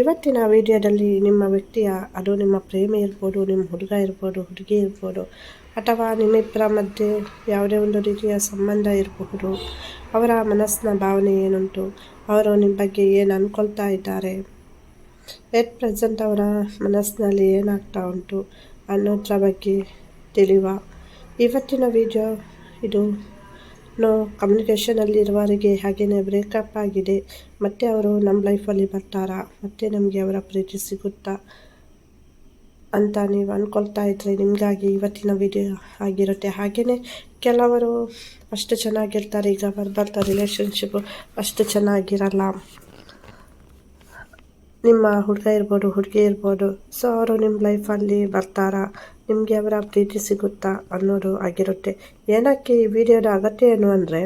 ಇವತ್ತಿನ ವಿಡಿಯೋದಲ್ಲಿ ನಿಮ್ಮ ವ್ಯಕ್ತಿಯ, ಅದು ನಿಮ್ಮ ಪ್ರೇಮಿ ಇರ್ಬೋದು, ನಿಮ್ಮ ಹುಡುಗ ಇರ್ಬೋದು, ಹುಡುಗಿ ಇರ್ಬೋದು, ಅಥವಾ ನಿಮ್ಮಿಬ್ಬರ ಮಧ್ಯೆ ಯಾವುದೇ ಒಂದು ರೀತಿಯ ಸಂಬಂಧ ಇರಬಹುದು, ಅವರ ಮನಸ್ಸಿನ ಭಾವನೆ ಏನುಂಟು, ಅವರು ನಿಮ್ಮ ಬಗ್ಗೆ ಏನು ಅಂದ್ಕೊಳ್ತಾ ಇದ್ದಾರೆ, ಎಟ್ ಪ್ರೆಸೆಂಟ್ ಅವರ ಮನಸ್ಸಿನಲ್ಲಿ ಏನಾಗ್ತಾ ಉಂಟು ಅನ್ನೋದ್ರ ಬಗ್ಗೆ ತಿಳಿವ. ಇವತ್ತಿನ ವಿಡಿಯೋ ಇದು. ನೋ ಕಮ್ಯುನಿಕೇಷನಲ್ಲಿರುವವರಿಗೆ ಹಾಗೆಯೇ ಬ್ರೇಕಪ್ ಆಗಿದೆ. ಮತ್ತೆ ಅವರು ನಮ್ಮ ಲೈಫಲ್ಲಿ ಬರ್ತಾರಾ? ಮತ್ತೆ ನಮಗೆ ಅವರ ಪ್ರೀತಿ ಸಿಗುತ್ತಾ? ಅಂತ ನೀವು ಅಂದ್ಕೊಳ್ತಾ ಇದ್ದರೆ ನಿಮಗಾಗಿ ಇವತ್ತಿನ ವಿಡಿಯೋ ಆಗಿರುತ್ತೆ. ಹಾಗೆಯೇ ಕೆಲವರು ಅಷ್ಟು ಚೆನ್ನಾಗಿರ್ತಾರೆ. ಈಗ ಬರ್ಬರ್ತಾ ರಿಲೇಷನ್ಶಿಪ್ಪು ಅಷ್ಟು ಚೆನ್ನಾಗಿರಲ್ಲ. ನಿಮ್ಮ ಹುಡುಗ ಇರ್ಬೋದು, ಹುಡುಗಿ ಇರ್ಬೋದು ಸೊ ಅವರು ನಿಮ್ಮ ಲೈಫಲ್ಲಿ ಬರ್ತಾರಾ? ನಿಮಗೆ ಅವರ ಪ್ರೀತಿ ಸಿಗುತ್ತಾ ಅನ್ನೋದು ಆಗಿರುತ್ತೆ. ಏನಕ್ಕೆ ಈ ವಿಡಿಯೋದ ಅಗತ್ಯ ಏನು ಅಂದರೆ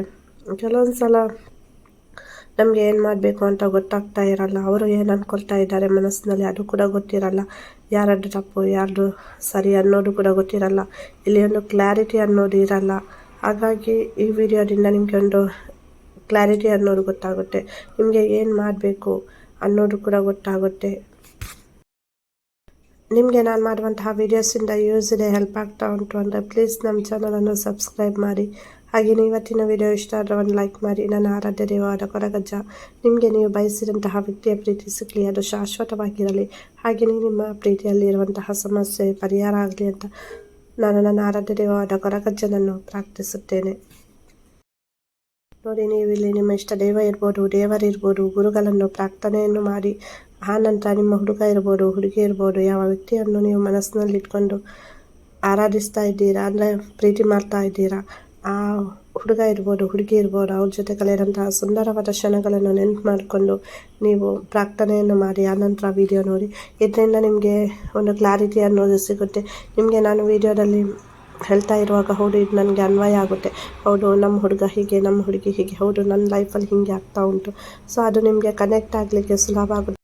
ಕೆಲವೊಂದು ಸಲ ನಮಗೆ ಏನು ಮಾಡಬೇಕು ಅಂತ ಗೊತ್ತಾಗ್ತಾ ಇರಲ್ಲ. ಅವರು ಏನು ಅಂದ್ಕೊಳ್ತಾ ಇದ್ದಾರೆ ಮನಸ್ಸಿನಲ್ಲಿ ಅದು ಕೂಡ ಗೊತ್ತಿರಲ್ಲ. ಯಾರದ್ದು ತಪ್ಪು, ಯಾರ್ದು ಸರಿ ಅನ್ನೋದು ಕೂಡ ಗೊತ್ತಿರಲ್ಲ. ಇಲ್ಲಿ ಒಂದು ಕ್ಲಾರಿಟಿ ಅನ್ನೋದು ಇರಲ್ಲ. ಹಾಗಾಗಿ ಈ ವಿಡಿಯೋದಿಂದ ನಿಮಗೆ ಒಂದು ಕ್ಲಾರಿಟಿ ಅನ್ನೋದು ಗೊತ್ತಾಗುತ್ತೆ. ನಿಮಗೆ ಏನು ಮಾಡಬೇಕು? ಅನ್ನೋದು ಕೂಡ ಗೊತ್ತಾಗುತ್ತೆ. ನಿಮಗೆ ನಾನು ಮಾಡುವಂತಹ ವೀಡಿಯೋಸಿಂದ ಯೂಸ್ ಇದೆ ಹೆಲ್ಪ್ ಆಗ್ತಾ ಉಂಟು ಅಂದರೆ ಪ್ಲೀಸ್ ನಮ್ಮ ಚಾನಲನ್ನು ಸಬ್ಸ್ಕ್ರೈಬ್ ಮಾಡಿ. ಹಾಗೆಯೇ ಇವತ್ತಿನ ವಿಡಿಯೋ ಇಷ್ಟ ಆದರೆ ಒಂದು ಲೈಕ್ ಮಾಡಿ. ನನ್ನ ಆರಾಧ್ಯ ದೇವಾದ ಕೊರಗಜ್ಜ. ನಿಮಗೆ ನೀವು ಬಯಸಿದಂತಹ ವ್ಯಕ್ತಿಯ ಪ್ರೀತಿ ಸಿಗಲಿ, ಅದು ಶಾಶ್ವತವಾಗಿರಲಿ. ಹಾಗೆಯೇ ನಿಮ್ಮ ಪ್ರೀತಿಯಲ್ಲಿರುವಂತಹ ಸಮಸ್ಯೆ ಪರಿಹಾರ ಆಗಲಿ ಅಂತ ನಾನು ನನ್ನ ಆರಾಧ್ಯ ದೇವಾದ ಕೊರಗಜ್ಜನನ್ನು ಪ್ರಾರ್ಥಿಸುತ್ತೇನೆ. ನೋಡಿ ನೀವು ಇಲ್ಲಿ ನಿಮ್ಮ ಇಷ್ಟ ದೇವ ಇರ್ಬೋದು ದೇವರಿರ್ಬೋದು ಗುರುಗಳನ್ನು ಪ್ರಾರ್ಥನೆಯನ್ನು ಮಾಡಿ ಆ ನಂತರ ನಿಮ್ಮ ಹುಡುಗ ಇರ್ಬೋದು, ಹುಡುಗಿ ಇರ್ಬೋದು, ಯಾವ ವ್ಯಕ್ತಿಯನ್ನು ನೀವು ಮನಸ್ಸಿನಲ್ಲಿ ಇಟ್ಕೊಂಡು ಆರಾಧಿಸ್ತಾ ಇದ್ದೀರಾ, ಅಂದರೆ ಪ್ರೀತಿ ಮಾಡ್ತಾ ಇದ್ದೀರಾ, ಆ ಹುಡುಗ ಇರ್ಬೋದು, ಹುಡುಗಿ ಇರ್ಬೋದು, ಅವ್ರ ಜೊತೆ ಕಳೆದಂತಹ ಸುಂದರವಾದ ಕ್ಷಣಗಳನ್ನು ನೆನಪು ಮಾಡಿಕೊಂಡು ನೀವು ಪ್ರಾರ್ಥನೆಯನ್ನು ಮಾಡಿ, ಆನಂತರ ವಿಡಿಯೋ ನೋಡಿ. ಇದರಿಂದ ನಿಮಗೆ ಒಂದು ಕ್ಲಾರಿಟಿ ಅನ್ನೋದು ಸಿಗುತ್ತೆ. ನಿಮಗೆ ನಾನು ವಿಡಿಯೋದಲ್ಲಿ ಹೇಳ್ತಾ ಇರುವಾಗ, ಹೌದು, ಇದು ನನಗೆ ಅನ್ವಯ ಆಗುತ್ತೆ. ಹೌದು, ನಮ್ಮ ಹುಡುಗ ಹೀಗೆ, ನಮ್ಮ ಹುಡುಗಿ ಹೀಗೆ. ಹೌದು, ನನ್ನ ಲೈಫಲ್ಲಿ ಹೀಗೆ ಆಗ್ತಾ ಉಂಟು. ಸೊ ಅದು ನಿಮಗೆ ಕನೆಕ್ಟ್ ಆಗಲಿಕ್ಕೆ ಸುಲಭ ಆಗುತ್ತೆ.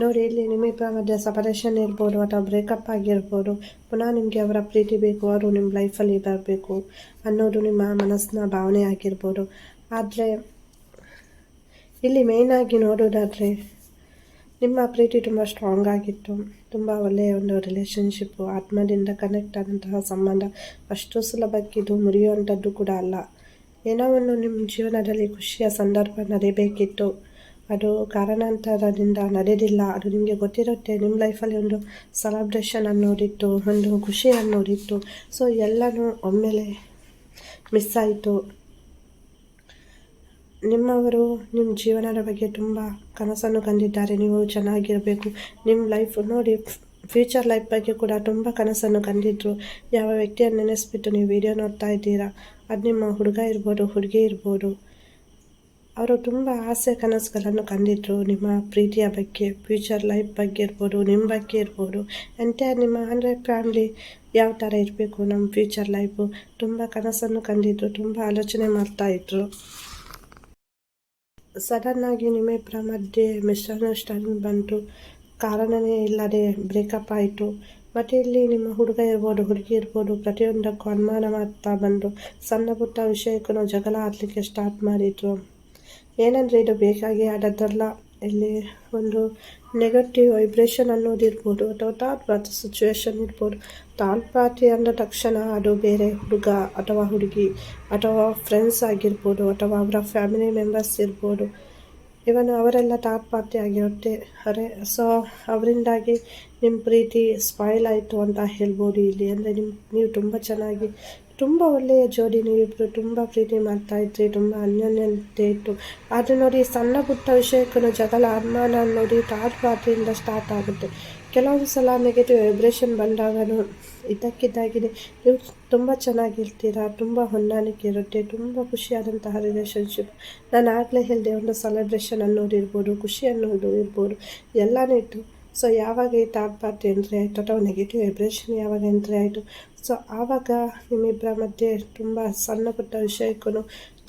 ನೋಡಿ, ಇಲ್ಲಿ ನಿಮ್ಮಿಬ್ಬರ ಮಧ್ಯೆ ಸಪರೇಷನ್ ಇರ್ಬೋದು ಅಥವಾ ಬ್ರೇಕಪ್ ಆಗಿರ್ಬೋದು. ಪುನಃ ನಿಮಗೆ ಅವರ ಪ್ರೀತಿ ಬೇಕು, ಅವರು ನಿಮ್ಮ ಲೈಫಲ್ಲಿ ಬರಬೇಕು ಅನ್ನೋದು ನಿಮ್ಮ ಮನಸ್ಸಿನ ಭಾವನೆ ಆಗಿರ್ಬೋದು. ಆದರೆ, ಇಲ್ಲಿ ಮೇಯ್ನಾಗಿ ನೋಡೋದಾದರೆ, ನಿಮ್ಮ ಪ್ರೀತಿ ತುಂಬ ಸ್ಟ್ರಾಂಗ್ ಆಗಿತ್ತು. ತುಂಬ ಒಳ್ಳೆಯ ಒಂದು ರಿಲೇಷನ್ಶಿಪ್ಪು ಆತ್ಮದಿಂದ ಕನೆಕ್ಟ್ ಆದಂತಹ ಸಂಬಂಧ. ಅಷ್ಟು ಸುಲಭಕ್ಕಿದು ಮುರಿಯುವಂಥದ್ದು ಕೂಡ ಅಲ್ಲ. ಏನೋ ಒಂದು ನಿಮ್ಮ ಜೀವನದಲ್ಲಿ ಖುಷಿಯ ಸಂದರ್ಭ ನಡೆಯಬೇಕಿತ್ತು ಅದು ಕಾರಣಾಂತರದಿಂದ ನಡೆದಿಲ್ಲ. ಅದು ನಿಮಗೆ ಗೊತ್ತಿರುತ್ತೆ ನಿಮ್ಮ ಲೈಫಲ್ಲಿ ಒಂದು ಸೆಲೆಬ್ರೇಷನ್ ಅನ್ನೋದಿತ್ತು, ಒಂದು ಖುಷಿ ಅನ್ನೋದಿತ್ತು. ಸೊ ಎಲ್ಲನೂ ಒಮ್ಮೆಲೆ ಮಿಸ್ ಆಯಿತು. ನಿಮ್ಮವರು ನಿಮ್ಮ ಜೀವನದ ಬಗ್ಗೆ ತುಂಬ ಕನಸನ್ನು ಕಂಡಿದ್ದಾರೆ. ನೀವು ಚೆನ್ನಾಗಿರಬೇಕು. ನಿಮ್ಮ ಲೈಫ್ ನೋಡಿ ಫ್ಯೂಚರ್ ಲೈಫ್ ಬಗ್ಗೆ ಕೂಡ ತುಂಬ ಕನಸನ್ನು ಕಂಡಿದ್ರು. ಯಾವ ವ್ಯಕ್ತಿಯನ್ನು ನೆನೆಸ್ಬಿಟ್ಟು ನೀವು ವಿಡಿಯೋ ನೋಡ್ತಾ ಇದ್ದೀರಾ? ಅದು ನಿಮ್ಮ ಹುಡುಗ ಇರ್ಬೋದು, ಹುಡುಗಿ ಇರ್ಬೋದು. ಅವರು ತುಂಬ ಆಸೆ ಕನಸುಗಳನ್ನು ಕಂಡಿದ್ರು ನಿಮ್ಮ ಪ್ರೀತಿಯ ಬಗ್ಗೆ ಫ್ಯೂಚರ್ ಲೈಫ್ ಬಗ್ಗೆ ಇರ್ಬೋದು, ನಿಮ್ಮ ಬಗ್ಗೆ ಇರ್ಬೋದು. ಎಂಟೈರ್ ನಿಮ್ಮ ಅಂದರೆ ಫ್ಯಾಮಿಲಿ ಯಾವ ಥರ ಇರಬೇಕು ನಮ್ಮ ಫ್ಯೂಚರ್ ಲೈಫು ತುಂಬ ಕನಸನ್ನು ಕಂಡಿದ್ರು, ತುಂಬ ಆಲೋಚನೆ ಮಾಡ್ತಾಯಿದ್ರು ಸಡನ್ನಾಗಿ ನಿಮ್ಮಿಬ್ಬರ ಮಧ್ಯೆ ಮಿಸ್ಅಂಡರ್ಸ್ಟ್ಯಾಂಡಿಂಗ್ ಬಂತು. ಕಾರಣವೇ ಇಲ್ಲದೆ ಬ್ರೇಕಪ್ ಆಯಿತು. ಮತ್ತು ಇಲ್ಲಿ ನಿಮ್ಮ ಹುಡುಗ ಇರ್ಬೋದು, ಹುಡುಗಿ ಇರ್ಬೋದು, ಪ್ರತಿಯೊಂದಕ್ಕೂ ಅನುಮಾನ ಮಾಡ್ತಾ ಬಂದು ಸಣ್ಣ ಪುಟ್ಟ ವಿಷಯಕ್ಕೂ ಜಗಳ ಆಡಲಿಕ್ಕೆ ಸ್ಟಾರ್ಟ್ ಮಾಡಿದ್ರು. ಏನಂದರೆ ಇದು ಬೇಕಾಗಿ ಆಡೋದಲ್ಲ ಇಲ್ಲಿ ಒಂದು ನೆಗೆಟಿವ್ ವೈಬ್ರೇಷನ್ ಅನ್ನೋದು ಇರ್ಬೋದು ಅಥವಾ ಪಾರ್ಟಿ ಸಿಚುವೇಶನ್ ಇರ್ಬೋದು. ಪಾರ್ಟಿ ಅಂದ ತಕ್ಷಣ ಅದು ಬೇರೆ ಹುಡುಗ ಅಥವಾ ಹುಡುಗಿ ಅಥವಾ ಫ್ರೆಂಡ್ಸ್ ಆಗಿರ್ಬೋದು ಅಥವಾ ಅವರ ಫ್ಯಾಮಿಲಿ ಮೆಂಬರ್ಸ್ ಇರ್ಬೋದು. ಇವನ್ ಅವರೆಲ್ಲ ಪಾರ್ಟಿ ಆಗಿರುತ್ತೆ. ಅರೆ ಸೊ ಅವರಿಂದಾಗಿ ನಿಮ್ಮ ಪ್ರೀತಿ ಸ್ಪಾಯ್ಲ್ ಆಯಿತು ಅಂತ ಹೇಳ್ಬೋದು ಇಲ್ಲಿ. ಅಂದರೆ ನಿಮ್ಮ ನೀವು ತುಂಬ ಚೆನ್ನಾಗಿ ತುಂಬ ಒಳ್ಳೆಯ ಜೋಡಿ ನೀವಿಬ್ಬರು ತುಂಬ ಪ್ರೀತಿ ಮಾಡ್ತಾಯಿದ್ರಿ ತುಂಬ ಅನ್ಯೋನ್ಯತೆ ಇತ್ತು ಆದರೆ ನೋಡಿ ಸಣ್ಣ ಪುಟ್ಟ ವಿಷಯಕ್ಕೂ ಜಗಳ ಅನುಮಾನ ನೋಡಿ ತಾಟ್ ಪಾತ್ರೆಯಿಂದ ಸ್ಟಾರ್ಟ್ ಆಗುತ್ತೆ. ಕೆಲವೊಂದು ಸಲ ನೆಗೆಟಿವ್ ವೈಬ್ರೇಷನ್ ಬಂದಾಗಲೂ ಇದ್ದಕ್ಕಿದ್ದಾಗಿದೆ. ನೀವು ತುಂಬ ಚೆನ್ನಾಗಿರ್ತೀರ, ತುಂಬ ಹೊಂದಾಣಿಕೆ ಇರುತ್ತೆ, ತುಂಬ ಖುಷಿಯಾದಂತಹ ರಿಲೇಷನ್ಶಿಪ್ ನಾನು ಆಗಲೇ ಹೇಳಿದೆ, ಒಂದು ಸೆಲೆಬ್ರೇಷನ್ ಅನ್ನೋದು ಇರ್ಬೋದು, ಖುಷಿ ಅನ್ನೋದು ಇರ್ಬೋದು, ಎಲ್ಲನೂ ಇತ್ತು. ಸೊ ಯಾವಾಗ ಈ ಥರ್ಡ್ ಪಾರ್ಟಿ ಎಂಟ್ರಿ ಆಯಿತು, ಅಥವಾ ನೆಗೆಟಿವ್ ವೈಬ್ರೇಷನ್ ಯಾವಾಗ ಎಂಟ್ರಿ ಆಯಿತು? ಸೊ ಆವಾಗ ನಿಮ್ಮಿಬ್ಬರ ಮಧ್ಯೆ ತುಂಬ ಸಣ್ಣ ಪುಟ್ಟ ವಿಷಯಕ್ಕೂ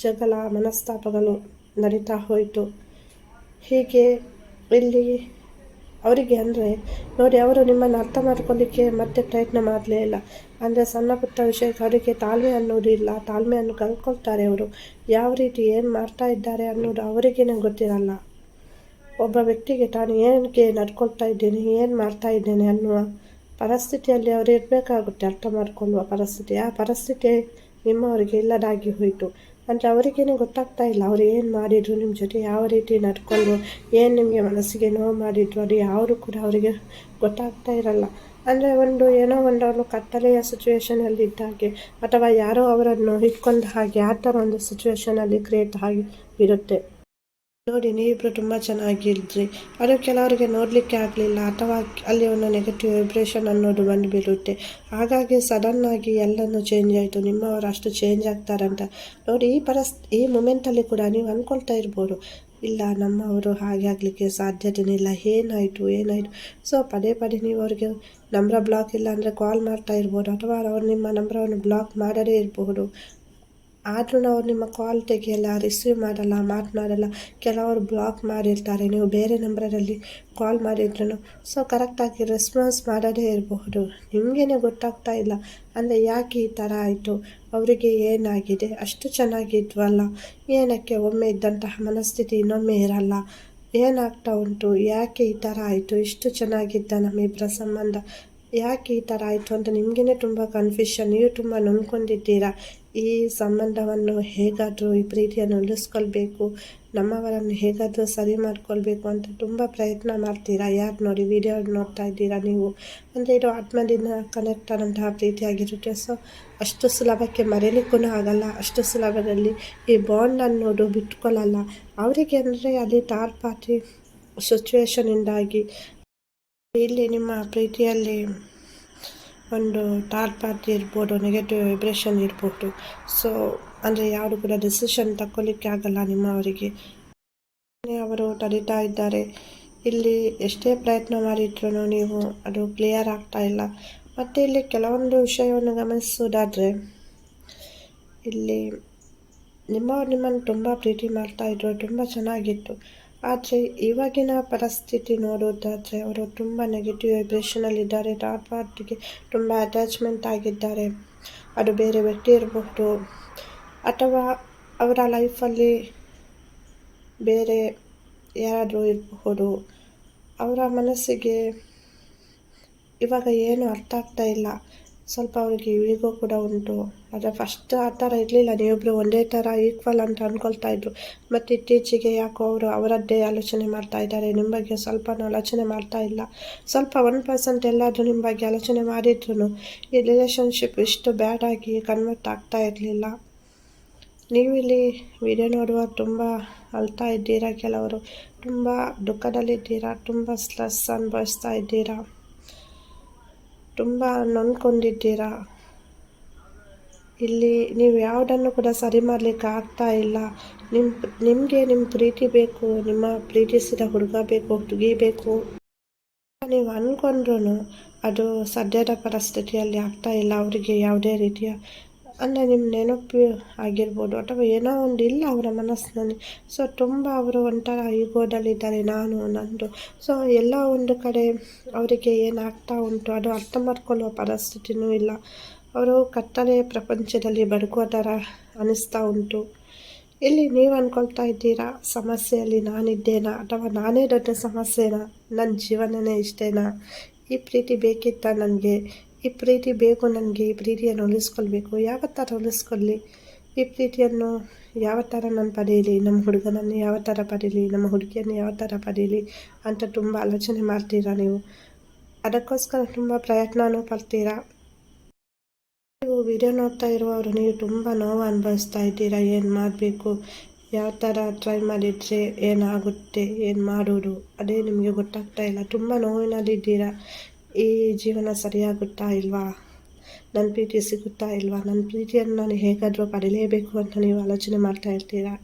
ಜಗಳ, ಮನಸ್ತಾಪಗಳು ನಡೀತಾ ಹೋಯಿತು. ಹೀಗೆ ಇಲ್ಲಿ ಅವರಿಗೆ ಅಂದರೆ, ನೋಡಿ ಅವರು ನಿಮ್ಮನ್ನು ಅರ್ಥ ಮಾಡ್ಕೊಳ್ಳಿಕ್ಕೆ ಮತ್ತೆ ಪ್ರಯತ್ನ ಮಾಡಲೇ ಇಲ್ಲ. ಅಂದರೆ ಸಣ್ಣ ಪುಟ್ಟ ವಿಷಯಕ್ಕೆ ಅವರಿಗೆ ತಾಳ್ಮೆ ಅನ್ನೋದು ಇಲ್ಲ. ತಾಳ್ಮೆಯನ್ನು ಕಳ್ಕೊಳ್ತಾರೆ ಅವರು. ಯಾವ ರೀತಿ ಏನು ಮಾಡ್ತಾ ಇದ್ದಾರೆ ಅನ್ನೋದು ಅವರಿಗೇನೆ ಗೊತ್ತಿರಲ್ಲ. ಒಬ್ಬ ವ್ಯಕ್ತಿಗೆ ತಾನು ಏನಕ್ಕೆ ನಡ್ಕೊಳ್ತಾ ಇದ್ದೇನೆ, ಏನು ಮಾಡ್ತಾ ಇದ್ದೇನೆ ಅನ್ನುವ ಪರಿಸ್ಥಿತಿಯಲ್ಲಿ ಅವರು ಇರಬೇಕಾಗುತ್ತೆ, ಅರ್ಥ ಮಾಡಿಕೊಳ್ಳುವ ಪರಿಸ್ಥಿತಿ. ಆ ಪರಿಸ್ಥಿತಿ ನಿಮ್ಮವರಿಗೆ ಇಲ್ಲದಾಗಿ ಹೋಯಿತು. ಅಂದರೆ ಅವರಿಗೇನೆ ಗೊತ್ತಾಗ್ತಾ ಇಲ್ಲ, ಅವರು ಏನು ಮಾಡಿದ್ರು ನಿಮ್ಮ ಜೊತೆ ಯಾವ ರೀತಿ ನಡ್ಕೊಂಡು, ಏನು ನಿಮಗೆ ಮನಸ್ಸಿಗೆ ನೋವು ಮಾಡಿದ್ರು, ಅದು ಯಾರು ಕೂಡ ಅವರಿಗೆ ಗೊತ್ತಾಗ್ತಾ ಇರಲ್ಲ. ಅಂದರೆ ಒಂದು ಏನೋ ಒಂದು ಅವರು ಕತ್ತಲೆಯ ಸಿಚುವೇಷನಲ್ಲಿ ಇದ್ದಾಗೆ, ಅಥವಾ ಯಾರೋ ಅವರನ್ನು ಇಟ್ಕೊಂಡ ಹಾಗೆ ಆ ಥರ ಒಂದು ಸಿಚುವೇಷನಲ್ಲಿ ಕ್ರಿಯೇಟ್ ಆಗಿ ಇರುತ್ತೆ. ನೋಡಿ, ನೀವಿಬ್ರು ತುಂಬ ಚೆನ್ನಾಗಿದ್ರಿ. ಅದು ಕೆಲವರಿಗೆ ನೋಡಲಿಕ್ಕೆ ಆಗಲಿಲ್ಲ, ಅಥವಾ ಅಲ್ಲಿ ಒಂದು ನೆಗೆಟಿವ್ ವೈಬ್ರೇಷನ್ ಅನ್ನೋದು ಬಂದುಬಿಡುತ್ತೆ ಹಾಗಾಗಿ ಸಡನ್ನಾಗಿ ಎಲ್ಲನೂ ಚೇಂಜ್ ಆಯಿತು. ನಿಮ್ಮವರು ಅಷ್ಟು ಚೇಂಜ್ ಆಗ್ತಾರಂತ ನೋಡಿ, ಈ ಪರಸ್, ಈ ಮೂಮೆಂಟಲ್ಲಿ ಕೂಡ ನೀವು ಅಂದ್ಕೊಳ್ತಾ ಇರ್ಬೋದು. ಇಲ್ಲ, ನಮ್ಮವರು ಹಾಗೆ ಆಗಲಿಕ್ಕೆ ಸಾಧ್ಯತೆನೇ ಇಲ್ಲ ಏನಾಯಿತು ಏನಾಯಿತು. ಸೊ ಪದೇ ಪದೇ ನೀವು ಅವ್ರಿಗೆ ನಂಬರ್ ಬ್ಲಾಕ್ ಇಲ್ಲ ಅಂದರೆ ಕಾಲ್ ಮಾಡ್ತಾ ಇರ್ಬೋದು, ಅಥವಾ ಅವ್ರು ನಿಮ್ಮ ನಂಬರವನ್ನು ಬ್ಲಾಕ್ ಮಾಡದೇ ಇರಬಹುದು ಆದ್ರೂ ನಾವು ನಿಮ್ಮ ಕಾಲ್ ತೆಗೆಯಲ್ಲ ರಿಸೀವ್ ಮಾಡಲ್ಲ ಮಾತನಾಡಲ್ಲ ಕೆಲವರು ಬ್ಲಾಕ್ ಮಾಡಿರ್ತಾರೆ. ನೀವು ಬೇರೆ ನಂಬರಲ್ಲಿ ಕಾಲ್ ಮಾಡಿದ್ರು ಸೊ ಕರೆಕ್ಟಾಗಿ ರೆಸ್ಪಾನ್ಸ್ ಮಾಡದೇ ಇರಬಹುದು. ನಿಮಗೇನೆ ಗೊತ್ತಾಗ್ತಾ ಇಲ್ಲ. ಅಂದರೆ ಯಾಕೆ ಈ ಥರ ಆಯಿತು? ಅವರಿಗೆ ಏನಾಗಿದೆ? ಅಷ್ಟು ಚೆನ್ನಾಗಿದ್ವಲ್ಲ ಏನಕ್ಕೆ ಒಮ್ಮೆ ಇದ್ದಂತಹ ಮನಸ್ಥಿತಿ ಇನ್ನೊಮ್ಮೆ ಇರಲ್ಲ? ಏನಾಗ್ತಾ ಉಂಟು? ಯಾಕೆ ಈ ಥರ ಆಯಿತು? ಇಷ್ಟು ಚೆನ್ನಾಗಿದ್ದ ನಮ್ಮಿಬ್ಬರ ಸಂಬಂಧ. ಯಾಕೆ ಈ ಥರ ಆಯಿತು ಅಂತ ನಿಮಗೇ ತುಂಬ ಕನ್ಫ್ಯೂಷನ್ ನೀವು ತುಂಬ ನೊಂದ್ಕೊಂಡಿದ್ದೀರಾ ಈ ಸಂಬಂಧವನ್ನು ಹೇಗಾದರೂ ಈ ಪ್ರೀತಿಯನ್ನು ಉಳಿಸ್ಕೊಳ್ಬೇಕು, ನಮ್ಮವರನ್ನು ಹೇಗಾದರೂ ಸರಿ ಮಾಡ್ಕೊಳ್ಬೇಕು ಅಂತ ತುಂಬ ಪ್ರಯತ್ನ ಮಾಡ್ತೀರಾ? ಯಾರು ನೋಡಿ ವಿಡಿಯೋ ನೋಡ್ತಾ ಇದ್ದೀರಾ ನೀವು? ಅಂದರೆ ಇದು ಆತ್ಮದಿಂದ ಕನೆಕ್ಟ್ ಆದಂತಹ ಪ್ರೀತಿಯಾಗಿರುತ್ತೆ. ಸೊ ಅಷ್ಟು ಸುಲಭಕ್ಕೆ ಮರೆಯಲಿಕ್ಕೂ ಆಗಲ್ಲ. ಅಷ್ಟು ಸುಲಭದಲ್ಲಿ ಈ ಬಾಂಡ್ ಅನ್ನೋದು ಬಿಟ್ಕೊಳ್ಳಲ್ಲ ಅವರಿಗೆ ಅಂದರೆ ಅಲ್ಲಿ ಥರ್ಡ್ ಪಾರ್ಟಿ ಸಿಚುವೇಶನಿಂದಾಗಿ ಇಲ್ಲಿ ನಿಮ್ಮ ಪ್ರೀತಿಯಲ್ಲಿ ಒಂದು ಥರ್ಡ್ ಪಾರ್ಟಿ ಇರ್ಬೋದು ನೆಗೆಟಿವ್ ವೈಬ್ರೇಷನ್ ಇರ್ಬೋದು. ಸೊ ಅಂದರೆ ಯಾರು ಕೂಡ ಡಿಸಿಷನ್ ತಗೊಳ್ಳಿಕ್ಕೆ ಆಗಲ್ಲ ನಿಮ್ಮವರಿಗೆ. ಅವರು ತಡಿತಾ ಇದ್ದಾರೆ. ಇಲ್ಲಿ ಎಷ್ಟೇ ಪ್ರಯತ್ನ ಮಾಡಿದ್ರು ನೀವು ಅದು ಕ್ಲಿಯರ್ ಆಗ್ತಾ ಇಲ್ಲ. ಮತ್ತು ಇಲ್ಲಿ ಕೆಲವೊಂದು ವಿಷಯವನ್ನು ಗಮನಿಸೋದಾದರೆ ಇಲ್ಲಿ ನಿಮ್ಮವ್ರು ನಿಮ್ಮನ್ನು ತುಂಬ ಪ್ರೀತಿ ಮಾಡ್ತಾಯಿದ್ರು ತುಂಬ ಚೆನ್ನಾಗಿತ್ತು. ಆದರೆ ಇವಾಗಿನ ಪರಿಸ್ಥಿತಿ ನೋಡೋದಾದರೆ ಅವರು ತುಂಬ ನೆಗೆಟಿವ್ ವೈಬ್ರೇಷನಲ್ಲಿದ್ದಾರೆ ಥರ್ಡ್ ಪಾರ್ಟಿಗೆ ತುಂಬ ಅಟ್ಯಾಚ್ಮೆಂಟ್ ಆಗಿದ್ದಾರೆ. ಅದು ಬೇರೆ ವ್ಯಕ್ತಿ ಇರಬಹುದು. ಅಥವಾ ಅವರ ಲೈಫಲ್ಲಿ ಬೇರೆ ಯಾರಾದರೂ ಇರಬಹುದು. ಅವರ ಮನಸ್ಸಿಗೆ ಇವಾಗ ಏನು ಅರ್ಥ ಆಗ್ತಾ ಇಲ್ಲ. ಸ್ವಲ್ಪ ಅವರಿಗೆ ಈಗೋ ಕೂಡ ಉಂಟು. ಆದರೆ ಫಸ್ಟ್ ಆ ಥರ ಇರಲಿಲ್ಲ. ನೀವಿಬ್ಬರು ಒಂದೇ ಥರ ಈಕ್ವಲ್ ಅಂತ ಅಂದ್ಕೊಳ್ತಾ ಇದ್ರು. ಮತ್ತು ಇತ್ತೀಚೆಗೆ ಯಾಕೋ ಅವರು ಅವರದ್ದೇ ಆಲೋಚನೆ ಮಾಡ್ತಾ ಇದ್ದಾರೆ. ನಿಮ್ಮ ಬಗ್ಗೆ ಸ್ವಲ್ಪ ಆಲೋಚನೆ ಮಾಡ್ತಾ ಇಲ್ಲ. ಸ್ವಲ್ಪ ಒನ್ ಪರ್ಸೆಂಟ್ ಎಲ್ಲಾದರೂ ನಿಮ್ಮ ಬಗ್ಗೆ ಆಲೋಚನೆ ಮಾಡಿದ್ರು ಈ ರಿಲೇಷನ್ಶಿಪ್ ಇಷ್ಟು ಆಗಿ ಕನ್ವರ್ಟ್ ಆಗ್ತಾ ಇರಲಿಲ್ಲ. ನೀವಿಲ್ಲಿ ವಿಡಿಯೋ ನೋಡುವ ತುಂಬ ಅಳ್ತಾ ಇದ್ದೀರಾ? ಕೆಲವರು ತುಂಬ ದುಃಖದಲ್ಲಿದ್ದೀರಾ? ತುಂಬ ಸ್ಟ್ರೆಸ್ ಅನುಭವಿಸ್ತಾ ಇದ್ದೀರಾ? ತುಂಬ ನೊಂದ್ಕೊಂಡಿದ್ದೀರಾ? ಇಲ್ಲಿ ನೀವು ಯಾವುದನ್ನು ಕೂಡ ಸರಿ ಮಾಡಲಿಕ್ಕೆ ಆಗ್ತಾ ಇಲ್ಲ. ನಿಮ್ಮ ನಿಮಗೆ ನಿಮ್ಮ ಪ್ರೀತಿ ಬೇಕು, ನಿಮ್ಮ ಪ್ರೀತಿಸಿದ ಹುಡುಗ ಬೇಕು, ಹುಡುಗಿ ಬೇಕು. ನೀವು ಅಂದ್ಕೊಂಡ್ರೂ ಅದು ಸದ್ಯದ ಪರಿಸ್ಥಿತಿಯಲ್ಲಿ ಆಗ್ತಾ ಇಲ್ಲ. ಅವರಿಗೆ ಯಾವುದೇ ರೀತಿಯ ಅಂದರೆ ನಿಮ್ಮ ನೆನಪು ಆಗಿರ್ಬೋದು ಅಥವಾ ಏನೋ ಒಂದು ಇಲ್ಲ ಅವರ ಮನಸ್ಸಿನಲ್ಲಿ. ಸೊ ತುಂಬ ಅವರು ಒಂಥರ ಈಗೋದಲ್ಲಿದ್ದಾರೆ ನಾನು, ನಂದು. ಸೊ ಎಲ್ಲ ಒಂದು ಕಡೆ ಅವರಿಗೆ ಏನಾಗ್ತಾ ಉಂಟು ಅದು ಅರ್ಥ ಮಾಡ್ಕೊಳ್ಳುವ ಪರಿಸ್ಥಿತಿನೂ ಇಲ್ಲ. ಅವರು ಕತ್ತಲೆ ಪ್ರಪಂಚದಲ್ಲಿ ಬದುಕುವ ಥರ ಅನ್ನಿಸ್ತಾ ಉಂಟು. ಇಲ್ಲಿ ನೀವು ಅಂದ್ಕೊಳ್ತಾ ಇದ್ದೀರಾ, ಸಮಸ್ಯೆಯಲ್ಲಿ ನಾನಿದ್ದೇನಾ ಅಥವಾ ನಾನೇ ದೊಡ್ಡ ಸಮಸ್ಯೆನಾ? ನನ್ನ ಜೀವನನೇ ಇಷ್ಟೇನಾ? ಈ ಪ್ರೀತಿ ಬೇಕಿತ್ತ ನನಗೆ? ಈ ಪ್ರೀತಿ ಬೇಕು ನನಗೆ, ಈ ಪ್ರೀತಿಯನ್ನು ಉಳಿಸ್ಕೊಳ್ಬೇಕು. ಯಾವ ಥರ ಉಳಿಸ್ಕೊಳ್ಳಿ? ಈ ಪ್ರೀತಿಯನ್ನು ಯಾವ ಥರ ನಾನು ಪಡೆಯಲಿ? ನಮ್ಮ ಹುಡುಗನನ್ನು ಯಾವ ಥರ ಪಡೀಲಿ ನಮ್ಮ ಹುಡುಗಿಯನ್ನು ಯಾವ ಥರ ಪಡೀಲಿ ಅಂತ ತುಂಬ ಆಲೋಚನೆ ಮಾಡ್ತೀರಾ ನೀವು? ಅದಕ್ಕೋಸ್ಕರ ತುಂಬ ಪ್ರಯತ್ನವೂ ಪಡ್ತೀರಾ? ನೀವು ವಿಡಿಯೋ ನೋಡ್ತಾ ಇರುವವರು, ನೀವು ತುಂಬ ನೋವು ಅನುಭವಿಸ್ತಾ ಇದ್ದೀರಾ. ಏನು ಮಾಡಬೇಕು? ಯಾವ ಥರ ಟ್ರೈ ಮಾಡಿದರೆ ಏನಾಗುತ್ತೆ? ಏನು ಮಾಡೋದು ಅದೇ ನಿಮಗೆ ಗೊತ್ತಾಗ್ತಾ ಇಲ್ಲ. ತುಂಬ ನೋವಿನಲ್ಲಿದ್ದೀರಾ. ಈ ಜೀವನ ಸರಿಯಾಗುತ್ತಾ ಇಲ್ವಾ? ನನ್ನ ಪ್ರೀತಿ ಸಿಗುತ್ತಾ ಇಲ್ವಾ? ನನ್ನ ಪ್ರೀತಿಯನ್ನು ನಾನು ಹೇಗಾದರೂ ಪಡೆಯಲೇಬೇಕು ಅಂತ ನೀವು ಆಲೋಚನೆ ಮಾಡ್ತಾ ಇರ್ತೀರಾ?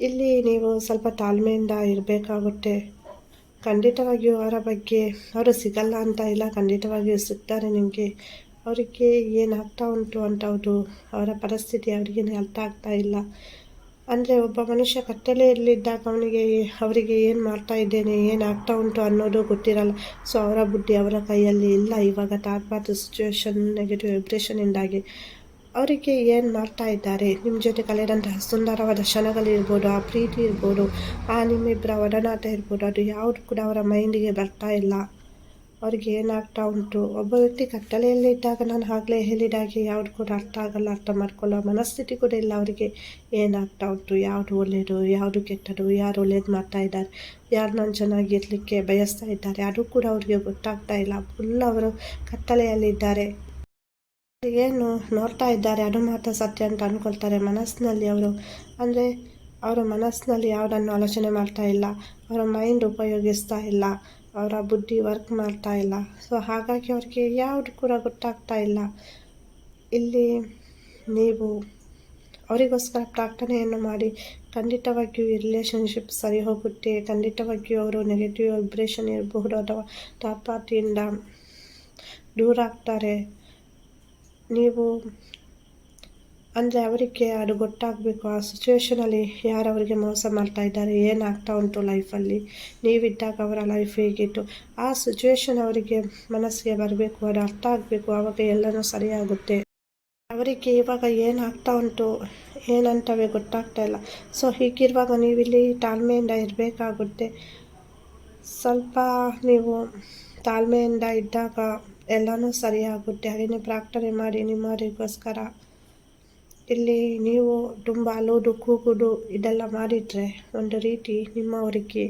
ಇಲ್ಲಿ ನೀವು ಸ್ವಲ್ಪ ತಾಳ್ಮೆಯಿಂದ ಇರಬೇಕಾಗುತ್ತೆ. ಖಂಡಿತವಾಗಿಯೂ ಅವರ ಬಗ್ಗೆ ಅವರು ಸಿಗಲ್ಲ ಅಂತ ಇಲ್ಲ, ಖಂಡಿತವಾಗಿಯೂ ಸಿಗ್ತಾರೆ ನಿಮಗೆ. ಅವರಿಗೆ ಏನಾಗ್ತಾ ಉಂಟು ಅಂತ ಅವರು ಅವರ ಪರಿಸ್ಥಿತಿ ಅವರಿಗೇನೆ ಅರ್ಥ ಆಗ್ತಾ ಇಲ್ಲ. ಅಂದರೆ ಒಬ್ಬ ಮನುಷ್ಯ ಕತ್ತಲೆಯಲ್ಲಿದ್ದಾಗ ಅವನಿಗೆ ಅವರಿಗೆ ಏನು ಮಾಡ್ತಾ ಇದ್ದೇನೆ, ಏನು ಆಗ್ತಾ ಉಂಟು ಅನ್ನೋದು ಗೊತ್ತಿರಲ್ಲ. ಸೊ ಅವರ ಬುದ್ಧಿ ಅವರ ಕೈಯಲ್ಲಿ ಇಲ್ಲ. ಇವಾಗ ತಾತ್ಪಾತ ಸಿಚುವೇಶನ್ ನೆಗೆಟಿವ್ ವೈಬ್ರೇಷನಿಂದಾಗಿ ಅವರಿಗೆ ಏನು ಮಾಡ್ತಾ ಇದ್ದಾರೆ? ನಿಮ್ಮ ಜೊತೆ ಕಳೆದಂತಹ ಸುಂದರವಾದ ಕ್ಷಣಗಳಿರ್ಬೋದು ಆ ಪ್ರೀತಿ ಇರ್ಬೋದು, ಆ ನಿಮ್ಮಿಬ್ಬರ ಒಡನಾಟ ಇರ್ಬೋದು, ಅದು ಯಾವುದು ಕೂಡ ಅವರ ಮೈಂಡಿಗೆ ಬರ್ತಾ ಇಲ್ಲ. ಅವ್ರಿಗೆ ಏನಾಗ್ತಾ ಉಂಟು. ಒಬ್ಬ ವ್ಯಕ್ತಿ ಕತ್ತಲೆಯಲ್ಲಿ ಇದ್ದಾಗ ನಾನು ಆಗಲೇ ಹೇಳಿದಾಗೆ ಯಾವ್ದು ಕೂಡ ಅರ್ಥ ಆಗಲ್ಲ, ಅರ್ಥ ಮಾಡ್ಕೊಳ್ಳೋ ಮನಸ್ಥಿತಿ ಕೂಡ ಇಲ್ಲ ಅವರಿಗೆ. ಏನಾಗ್ತಾ ಉಂಟು? ಯಾವುದು ಒಳ್ಳೆಯದು ಯಾವುದು ಕೆಟ್ಟದು? ಯಾರು ಒಳ್ಳೇದು ಮಾಡ್ತಾ ಇದ್ದಾರೆ? ಯಾರು ನಾನು ಚೆನ್ನಾಗಿರಲಿಕ್ಕೆ ಬಯಸ್ತಾ ಇದ್ದಾರೆ? ಅದು ಕೂಡ ಅವರಿಗೆ ಗೊತ್ತಾಗ್ತಾ ಇಲ್ಲ. ಫುಲ್ ಅವರು ಕತ್ತಲೆಯಲ್ಲಿದ್ದಾರೆ. ಏನು ನೋಡ್ತಾ ಇದ್ದಾರೆ? ಅದು ಮಾತ್ರ ಸತ್ಯ ಅಂತ ಅಂದ್ಕೊಳ್ತಾರೆ ಮನಸ್ಸಿನಲ್ಲಿ ಅವರು. ಅಂದರೆ ಅವರ ಮನಸ್ಸಿನಲ್ಲಿ ಯಾವುದನ್ನು ಆಲೋಚನೆ ಮಾಡ್ತಾ ಇಲ್ಲ. ಅವರ ಮೈಂಡ್ ಉಪಯೋಗಿಸ್ತಾ ಇಲ್ಲ. ಅವರ ಬುದ್ಧಿ ವರ್ಕ್ ಮಾಡ್ತಾ ಇಲ್ಲ. ಸೊ ಹಾಗಾಗಿ ಅವ್ರಿಗೆ ಯಾವುದು ಕೂಡ ಗೊತ್ತಾಗ್ತಾ ಇಲ್ಲ. ಇಲ್ಲಿ ನೀವು ಅವರಿಗೋಸ್ಕರ ಪ್ರಾರ್ಥನೆಯನ್ನು ಮಾಡಿ, ಖಂಡಿತವಾಗಿಯೂ ಈ ರಿಲೇಷನ್ಶಿಪ್ ಸರಿ ಹೋಗುತ್ತೆ. ಖಂಡಿತವಾಗಿಯೂ ಅವರು ನೆಗೆಟಿವ್ ವೈಬ್ರೇಷನ್ ಇರಬಹುದು ಅಥವಾ ತಾಪಾತಿಯಿಂದ ದೂರ ಆಗ್ತಾರೆ. ನೀವು ಅಂದರೆ ಅವರಿಗೆ ಅದು ಗೊತ್ತಾಗಬೇಕು, ಆ ಸಿಚುವೇಷನಲ್ಲಿ ಯಾರು ಅವರಿಗೆ ಮೋಸ ಮಾಡ್ತಾ ಇದ್ದಾರೆ ಏನಾಗ್ತಾ ಉಂಟು ಲೈಫಲ್ಲಿ ನೀವಿದ್ದಾಗ ಅವರ ಲೈಫ್ ಹೇಗಿತ್ತು? ಆ ಸಿಚುವೇಷನ್ ಅವರಿಗೆ ಮನಸ್ಸಿಗೆ ಬರಬೇಕು, ಅದು ಅರ್ಥ ಆಗಬೇಕು, ಆವಾಗ ಎಲ್ಲನೂ ಸರಿಯಾಗುತ್ತೆ. ಅವರಿಗೆ ಇವಾಗ ಏನಾಗ್ತಾ ಉಂಟು, ಏನಂತವೇ ಗೊತ್ತಾಗ್ತಾ ಇಲ್ಲ. ಸೊ ಹೀಗಿರುವಾಗ ನೀವಿಲ್ಲಿ ತಾಳ್ಮೆಯಿಂದ ಇರಬೇಕಾಗುತ್ತೆ. ಸ್ವಲ್ಪ ನೀವು ತಾಳ್ಮೆಯಿಂದ ಇದ್ದಾಗ ಎಲ್ಲನೂ ಸರಿಯಾಗುತ್ತೆ. ಹಾಗೆಯೇ ಪ್ರಾರ್ಥನೆ ಮಾಡಿ ನಿಮ್ಮವರಿಗೋಸ್ಕರ. ಇಲ್ಲಿ ನೀವು ತುಂಬ ಅಲೋದು ಕೂಗೋದು ಇದೆಲ್ಲ ಮಾಡಿದರೆ ಒಂದು ರೀತಿ ನಿಮ್ಮವರಿಗೆ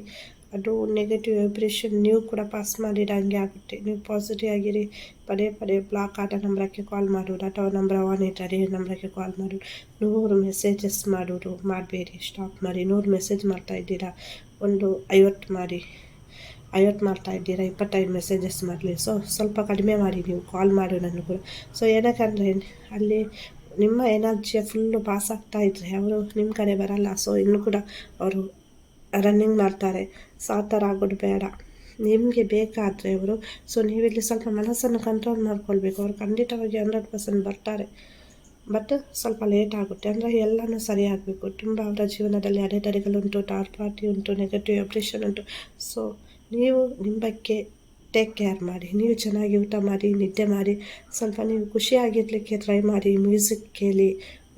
ಅದು ನೆಗೆಟಿವ್ ವೈಬ್ರೇಷನ್ ನೀವು ಕೂಡ ಪಾಸ್ ಮಾಡಿದಂಗೆ ಆಗುತ್ತೆ. ನೀವು ಪಾಸಿಟಿವ್ ಆಗಿರಿ, ಪದೇ ಪದೇ ಬ್ಲಾಕ್ ಆದ ನಂಬರಕ್ಕೆ ಕಾಲ್ ಮಾಡೋದು ಅಥವಾ ನಂಬರ್ ಆನ್ ಇದ್ದಾರೆ ನಂಬರಕ್ಕೆ ಕಾಲ್ ಮಾಡೋದು ನೂರು ಮೆಸೇಜಸ್ ಮಾಡೋದು ಮಾಡಬೇಡಿ ಸ್ಟಾಪ್ ಮಾಡಿ. ನೂರು ಮೆಸೇಜ್ ಮಾಡ್ತಾ ಇದ್ದೀರಾ, ಒಂದು ಐವತ್ತು ಮಾಡಿ, ಐವತ್ತು ಮಾಡ್ತಾ ಇದ್ದೀರಾ, ಇಪ್ಪತ್ತೈದು ಮೆಸೇಜಸ್ ಮಾಡಲಿ. ಸೊ ಸ್ವಲ್ಪ ಕಡಿಮೆ ಮಾಡಿ ನೀವು ಕಾಲ್ ಮಾಡಿ ನನಗೆ ಕೂಡ. ಸೊ ಏನಕ್ಕಂದರೆ, ಅಲ್ಲಿ ನಿಮ್ಮ ಎನರ್ಜಿಯ ಫುಲ್ಲು ಪಾಸ್ ಆಗ್ತಾ ಇದ್ದರೆ ಅವರು ನಿಮ್ಮ ಕಡೆ ಬರಲ್ಲ. ಸೊ ಇನ್ನೂ ಕೂಡ ಅವರು ರನ್ನಿಂಗ್ ಮಾಡ್ತಾರೆ. ಸೊ ಆ ಥರ ಆಗೋದು ಬೇಡ. ನಿಮಗೆ ಬೇಕಾದರೆ ಅವರು ಸೊ ನೀವಿಲ್ಲಿ ಸ್ವಲ್ಪ ಮನಸ್ಸನ್ನು ಕಂಟ್ರೋಲ್ ಮಾಡ್ಕೊಳ್ಬೇಕು. ಅವರು ಖಂಡಿತವಾಗಿ ಹಂಡ್ರೆಡ್ ಪರ್ಸೆಂಟ್ ಬರ್ತಾರೆ. ಬಟ್ ಸ್ವಲ್ಪ ಲೇಟ್ ಆಗುತ್ತೆ. ಅಂದರೆ ಎಲ್ಲನೂ ಸರಿ ಆಗಬೇಕು. ತುಂಬ ಅವರ ಜೀವನದಲ್ಲಿ ಅಡೆತಡೆಗಳುಂಟು ಟಾರ್ ಪಾರ್ಟಿ ಉಂಟು ನೆಗೆಟಿವ್ ಆಪ್ರೇಷನ್ ಉಂಟು. ಸೊ ನೀವು ನಿಮ್ಮ ಬಗ್ಗೆ ಟೇಕ್ ಕೇರ್ ಮಾಡಿ, ನೀವು ಚೆನ್ನಾಗಿ ಊಟ ಮಾಡಿ, ನಿದ್ದೆ ಮಾಡಿ, ಸ್ವಲ್ಪ ನೀವು ಖುಷಿಯಾಗಿರಲಿಕ್ಕೆ ಟ್ರೈ ಮಾಡಿ ಮ್ಯೂಸಿಕ್ ಕೇಳಿ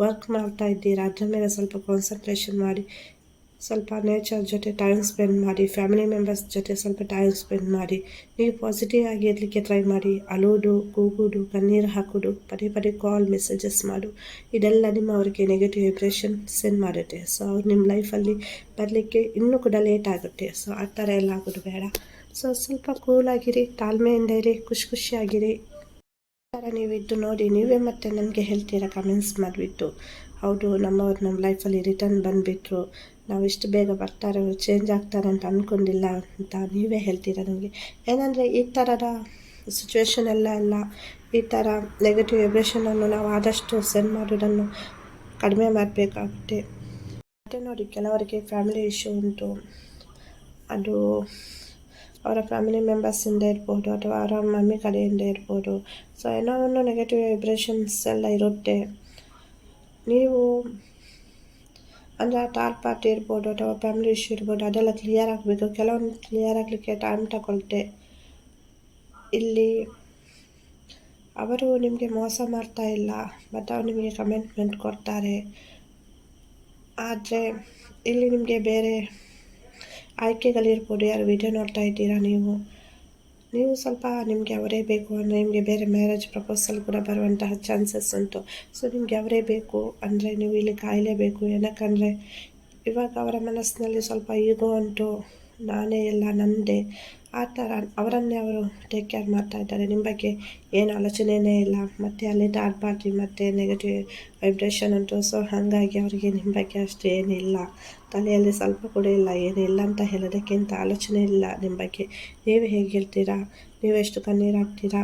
ವರ್ಕ್ ಮಾಡ್ತಾ ಇದ್ದೀರಾ, ಅದ್ರ ಮೇಲೆ ಸ್ವಲ್ಪ ಕಾನ್ಸಂಟ್ರೇಷನ್ ಮಾಡಿ, ಸ್ವಲ್ಪ ನೇಚರ್ ಜೊತೆ ಟೈಮ್ ಸ್ಪೆಂಡ್ ಮಾಡಿ ಫ್ಯಾಮಿಲಿ ಮೆಂಬರ್ಸ್ ಜೊತೆ ಸ್ವಲ್ಪ ಟೈಮ್ ಸ್ಪೆಂಡ್ ಮಾಡಿ, ನೀವು ಪಾಸಿಟಿವ್ ಆಗಿ ಇರಲಿಕ್ಕೆ ಟ್ರೈ ಮಾಡಿ ಅಳೋದು ಕೂಗೋದು ಕಣ್ಣೀರು ಹಾಕೋದು ಪದೇ ಪದೇ ಕಾಲ್ ಮೆಸೇಜಸ್ ಮಾಡು, ಇದೆಲ್ಲ ನಿಮ್ಮ ಅವರಿಗೆ ನೆಗೆಟಿವ್ ವೈಬ್ರೇಷನ್ ಸೆಂಡ್ ಮಾಡುತ್ತೆ. ಸೊ ಅವ್ರು ನಿಮ್ಮ ಲೈಫಲ್ಲಿ ಬರಲಿಕ್ಕೆ ಇನ್ನೂ ಕೂಡ ಲೇಟ್ ಆಗುತ್ತೆ. ಸೊ ಆ ಥರ ಎಲ್ಲ ಆಗೋದು ಬೇಡ. ಸೊ ಸ್ವಲ್ಪ ಕೂಲಾಗಿರಿ ತಾಳ್ಮೆಯಿಂದ ಇರಿ ಖುಷಿ ಖುಷಿಯಾಗಿರಿ. ಥರ ನೀವಿದ್ದು ನೋಡಿ, ನೀವೇ ಮತ್ತೆ ನನಗೆ ಹೇಳ್ತೀರಾ ಕಮೆಂಟ್ಸ್ ಮಾಡಿಬಿಟ್ಟು. ಹೌದು, ನಮ್ಮವ್ರು ನಮ್ಮ ಲೈಫಲ್ಲಿ ರಿಟರ್ನ್ ಬಂದುಬಿಟ್ರು. ನಾವು ಇಷ್ಟು ಬೇಗ ಬರ್ತಾರೆ ಚೇಂಜ್ ಆಗ್ತಾರೆ ಅಂತ ಅಂದ್ಕೊಂಡಿಲ್ಲ ಅಂತ ನೀವೇ ಹೇಳ್ತೀರಾ ನನಗೆ ಏನಂದರೆ ಈ ಥರದ ಸಿಚುವೇಶನ್ ಎಲ್ಲ ಅಲ್ಲ, ಈ ಥರ ನೆಗೆಟಿವ್ ವೈಬ್ರೇಷನನ್ನು ನಾವು ಆದಷ್ಟು ಸೆಂಡ್ ಮಾಡೋದನ್ನು ಕಡಿಮೆ ಮಾಡಬೇಕಾಗುತ್ತೆ. ಮತ್ತು ನೋಡಿ, ಕೆಲವರಿಗೆ ಫ್ಯಾಮಿಲಿ ಇಶ್ಯೂ ಉಂಟು. ಅದು ಅವರ ಫ್ಯಾಮಿಲಿ ಮೆಂಬರ್ಸಿಂದ ಇರ್ಬೋದು ಅಥವಾ ಅವರ ಮಮ್ಮಿ ಕಡೆಯಿಂದ ಇರ್ಬೋದು ಸೊ ಏನೋ ಒಂದು ನೆಗೆಟಿವ್ ವೈಬ್ರೇಷನ್ಸ್ ಎಲ್ಲ ಇರುತ್ತೆ ನೀವು ಅಂದರೆ ಆ ಥರ್ಡ್ ಪಾರ್ಟಿ ಇರ್ಬೋದು ಅಥವಾ ಫ್ಯಾಮಿಲಿ ಇಶ್ಯೂ ಇರ್ಬೋದು ಅದೆಲ್ಲ ಕ್ಲಿಯರ್ ಆಗಬೇಕು ಕೆಲವೊಂದು ಕ್ಲಿಯರ್ ಆಗಲಿಕ್ಕೆ ಟೈಮ್ ತಗೊಳ್ತೆ ಇಲ್ಲಿ ಅವರು ನಿಮಗೆ ಮೋಸ ಮಾಡ್ತಾ ಇಲ್ಲ ಬಟ್ ಅವ್ರು ನಿಮಗೆ ಕಮೆಂಟ್ಮೆಂಟ್ ಕೊಡ್ತಾರೆ ಆದರೆ ಇಲ್ಲಿ ನಿಮಗೆ ಬೇರೆ ಆಯ್ಕೆಗಳಿರ್ಬೋದು, ಯಾರು ವಿಡಿಯೋ ನೋಡ್ತಾ ಇದ್ದೀರಾ ನೀವು? ನೀವು ಸ್ವಲ್ಪ ನಿಮಗೆ ಅವರೇ ಬೇಕು ಅಂದರೆ ನಿಮಗೆ ಬೇರೆ ಮ್ಯಾರೇಜ್ ಪ್ರಪೋಸಲ್ ಕೂಡ ಬರುವಂತಹ ಚಾನ್ಸಸ್ ಉಂಟು. ಸೊ ನಿಮಗೆ ಅವರೇ ಬೇಕು ಅಂದರೆ ನೀವು ಇಲ್ಲಿ ಕಾಯಲೇಬೇಕು. ಏನಕ್ಕಂದರೆ ಇವಾಗ ಅವರ ಮನಸ್ಸಿನಲ್ಲಿ ಸ್ವಲ್ಪ ಈಗೋ ಉಂಟು. ನಾನೇ ಎಲ್ಲ ನಂದೆ. ಆ ಥರ ಅವರನ್ನೇ ಅವರು ಟೇಕ್ ಕೇರ್ ಮಾಡ್ತಾ ಇದ್ದಾರೆ. ನಿಮ್ಮ ಬಗ್ಗೆ ಏನು ಆಲೋಚನೆಯೇ ಇಲ್ಲ. ಮತ್ತು ಅಲ್ಲಿ ಆಡಬಾರ್ದು ಮತ್ತು ನೆಗೆಟಿವ್ ವೈಬ್ರೇಷನ್ ಉಂಟು. ಸೊ ಹಾಗಾಗಿ ಅವರಿಗೆ ನಿಮ್ಮ ಬಗ್ಗೆ ಅಷ್ಟು ಏನಿಲ್ಲ. ತಲೆಯಲ್ಲಿ ಸ್ವಲ್ಪ ಕೂಡ ಇಲ್ಲ, ಏನಿಲ್ಲ ಅಂತ ಹೇಳೋದಕ್ಕಿಂತ ಆಲೋಚನೆ ಇಲ್ಲ ನಿಮ್ಮ ಬಗ್ಗೆ. ನೀವು ಹೇಗಿರ್ತೀರಾ? ನೀವೆಷ್ಟು ಕಣ್ಣೀರಾಗ್ತೀರಾ?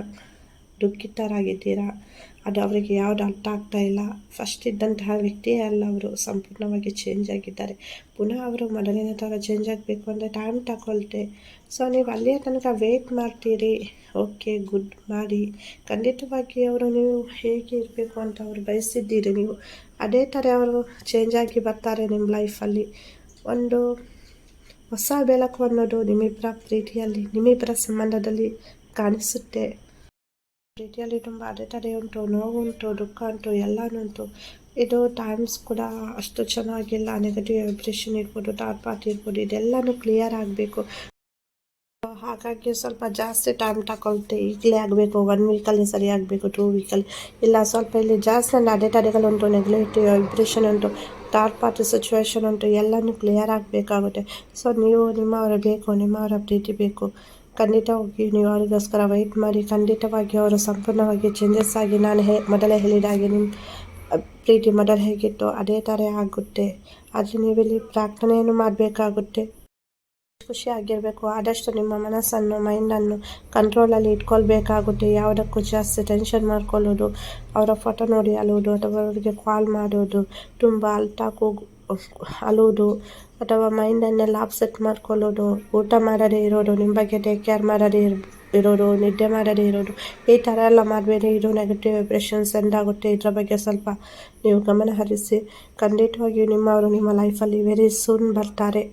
ದುಃಖಿತರಾಗಿದ್ದೀರಾ? ಅದು ಅವರಿಗೆ ಯಾವುದು ಅರ್ಥ ಆಗ್ತಾ ಇಲ್ಲ. ಫಸ್ಟ್ ಇದ್ದಂತಹ ವ್ಯಕ್ತಿಯೇ ಅಲ್ಲ ಅವರು. ಸಂಪೂರ್ಣವಾಗಿ ಚೇಂಜ್ ಆಗಿದ್ದಾರೆ. ಪುನಃ ಅವರು ಮೊದಲಿನ ಥರ ಚೇಂಜ್ ಆಗಬೇಕು ಅಂದರೆ ಟೈಮ್ ತಗೊಳ್ತೆ. ಸೊ ನೀವು ಅಲ್ಲಿಯ ತನಕ ವೇಟ್ ಮಾಡ್ತೀರಿ. ಓಕೆ ಗುಡ್ ಮಾಡಿ. ಖಂಡಿತವಾಗಿ ಅವರು ನೀವು ಹೇಗೆ ಇರಬೇಕು ಅಂತ ಅವರು ಬಯಸಿದ್ದೀರಿ ನೀವು. ಅದೇ ಥರ ಅವರು ಚೇಂಜ್ ಆಗಿ ಬರ್ತಾರೆ ನಿಮ್ಮ ಲೈಫಲ್ಲಿ ಒಂದು ಹೊಸ ಬೆಳಕು ಅನ್ನೋದು ನಿಮ್ಮಿಬ್ಬರ ಪ್ರೀತಿಯಲ್ಲಿ, ನಿಮ್ಮಿಬ್ಬರ ಸಂಬಂಧದಲ್ಲಿ ಕಾಣಿಸುತ್ತೆ. ಪ್ರೀತಿಯಲ್ಲಿ ತುಂಬ ಅಡೆತಡೆ ಉಂಟು, ನೋವುಂಟು ದುಃಖ ಉಂಟು ಎಲ್ಲನೂ ಉಂಟು ಇದು ಟೈಮ್ಸ್ ಕೂಡ ಅಷ್ಟು ಚೆನ್ನಾಗಿಲ್ಲ. ನೆಗೆಟಿವ್ ವೈಬ್ರೇಷನ್ ಇರ್ಬೋದು ಥಾಟ್ ಪಾತ್ ಇರ್ಬೋದು, ಇದೆಲ್ಲನೂ ಕ್ಲಿಯರ್ ಆಗಬೇಕು. ಹಾಗಾಗಿ ಸ್ವಲ್ಪ ಜಾಸ್ತಿ ಟೈಮ್ ತಗೊಳ್ತೆ ಈಗಲೇ ಆಗಬೇಕು ಒನ್ ವೀಕಲ್ಲಿ ಸರಿ ಆಗಬೇಕು ಟೂ ವೀಕಲ್ಲಿ ಇಲ್ಲ, ಸ್ವಲ್ಪ ಇಲ್ಲಿ ಜಾಸ್ತಿ ನನ್ನ ಅಡೆತಡೆಗಳುಂಟು ನೆಗೆಟಿವ್ ವೈಬ್ರೇಷನ್ ಉಂಟು ಥರ್ಡ್ ಪಾರ್ಟಿ ಸಿಚುವೇಶನ್ ಉಂಟು, ಎಲ್ಲನೂ ಕ್ಲಿಯರ್ ಆಗಬೇಕಾಗುತ್ತೆ. ಸೊ ನೀವು ನಿಮ್ಮವರ ಬೇಕು, ನಿಮ್ಮವರ ಪ್ರೀತಿ ಬೇಕು. ಖಂಡಿತವಾಗಿ ನೀವು ಅವರಿಗೋಸ್ಕರ ವೆಯ್ಟ್ ಮಾಡಿ. ಖಂಡಿತವಾಗಿ ಅವರು ಸಂಪೂರ್ಣವಾಗಿ ಚೇಂಜಸ್ ಆಗಿ ನಾನು ಹೇ, ಮೊದಲೇ ಹೇಳಿದಾಗೆ ನಿಮ್ಮ ಪ್ರೀತಿ ಮೊದಲು ಹೇಗಿತ್ತು ಅದೇ ಥರ ಆಗುತ್ತೆ. ಆದರೆ ನೀವಿಲ್ಲಿ ಪ್ರಾರ್ಥನೆಯನ್ನು ಮಾಡಬೇಕಾಗುತ್ತೆ. ಖುಷಿಯಾಗಿರಬೇಕು ಆದಷ್ಟು ನಿಮ್ಮ ಮನಸ್ಸನ್ನು ಮೈಂಡನ್ನು ಕಂಟ್ರೋಲಲ್ಲಿ ಇಟ್ಕೊಳ್ಬೇಕಾಗುತ್ತೆ. ಯಾವುದಕ್ಕೂ ಜಾಸ್ತಿ ಟೆನ್ಷನ್ ಮಾಡ್ಕೊಳ್ಳೋದು, ಅವರ ಫೋಟೋ ನೋಡಿ ಅಲೋದು ಅಥವಾ ಅವರಿಗೆ ಕಾಲ್ ಮಾಡೋದು ತುಂಬ ಅಲ್ಟಾಕು ಅಲೋದು ಅಥವಾ ಮೈಂಡನ್ನೆಲ್ಲ ಅಪ್ಸೆಟ್ ಮಾಡ್ಕೊಳ್ಳೋದು, ಊಟ ಮಾಡದೇ ಇರೋದು, ನಿಮ್ಮ ಬಗ್ಗೆ ಟೇಕ್ ಕೇರ್ ಮಾಡದೇ ಇರ್, ಇರೋದು, ನಿದ್ದೆ ಮಾಡದೇ ಇರೋದು, ಈ ಥರ ಎಲ್ಲ ಮಾಡಬೇಡಿ. ಇದು ನೆಗೆಟಿವ್ ವೈಬ್ರೇಷನ್ ಸೆಂಡ್ ಆಗುತ್ತೆ. ಇದರ ಬಗ್ಗೆ ಸ್ವಲ್ಪ ನೀವು ಗಮನ ಹರಿಸಿ. ಖಂಡಿತವಾಗಿಯೂ ನಿಮ್ಮವರು ನಿಮ್ಮ ಲೈಫಲ್ಲಿ ವೆರಿ ಸೂನ್ ಬರ್ತಾರೆ.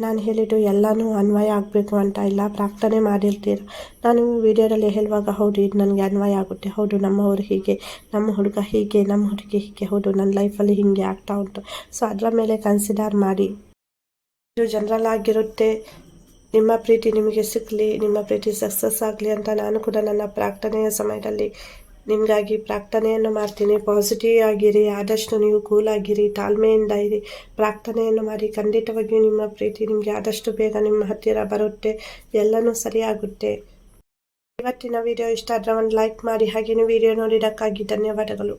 ನಾನು ಹೇಳಿದ್ದು ಎಲ್ಲನೂ ಅನ್ವಯ ಆಗಬೇಕು ಅಂತ ಇಲ್ಲ, ಪ್ರಾರ್ಥನೆ ಮಾಡಿರ್ತೀರ. ನಾನು ವಿಡಿಯೋದಲ್ಲಿ ಹೇಳುವಾಗ, ಹೌದು, ಇದು ನನಗೆ ಅನ್ವಯ ಆಗುತ್ತೆ. ಹೌದು ನಮ್ಮವರು ಹೀಗೆ, ನಮ್ಮ ಹುಡುಗ ಹೀಗೆ, ನಮ್ಮ ಹುಡುಗಿ ಹೀಗೆ, ಹೌದು, ನನ್ನ ಲೈಫಲ್ಲಿ ಹೀಗೆ ಆಗ್ತಾ ಉಂಟು. ಸೊ ಅದರ ಮೇಲೆ ಕನ್ಸಿಡರ್ ಮಾಡಿ. ಇದು ಜನರಲ್ ಆಗಿರುತ್ತೆ. ನಿಮ್ಮ ಪ್ರೀತಿ ನಿಮಗೆ ಸಿಗಲಿ, ನಿಮ್ಮ ಪ್ರೀತಿ ಸಕ್ಸಸ್ ಆಗಲಿ ಅಂತ ನಾನು ಕೂಡ ನನ್ನ ಪ್ರಾರ್ಥನೆಯ ಸಮಯದಲ್ಲಿ ನಿಮಗಾಗಿ ಪ್ರಾರ್ಥನೆಯನ್ನು ಮಾಡ್ತೀನಿ. ಪಾಸಿಟಿವ್ ಆಗಿರಿ, ಆದಷ್ಟು ನೀವು ಆಗಿರಿ, ತಾಳ್ಮೆಯಿಂದ ಇರಿ. ಪ್ರಾರ್ಥನೆಯನ್ನು ಮಾಡಿ ಖಂಡಿತವಾಗಿಯೂ ನಿಮ್ಮ ಪ್ರೀತಿ ನಿಮಗೆ ಆದಷ್ಟು ಬೇಗ ನಿಮ್ಮ ಹತ್ತಿರ ಬರುತ್ತೆ. ಎಲ್ಲನೂ ಸರಿಯಾಗುತ್ತೆ. ಇವತ್ತಿನ ವಿಡಿಯೋ ಇಷ್ಟ ಆದರೆ ಒಂದು ಲೈಕ್ ಮಾಡಿ ಹಾಗೆಯೇ ವಿಡಿಯೋ ನೋಡಿದ್ದಕ್ಕಾಗಿ ಧನ್ಯವಾದಗಳು.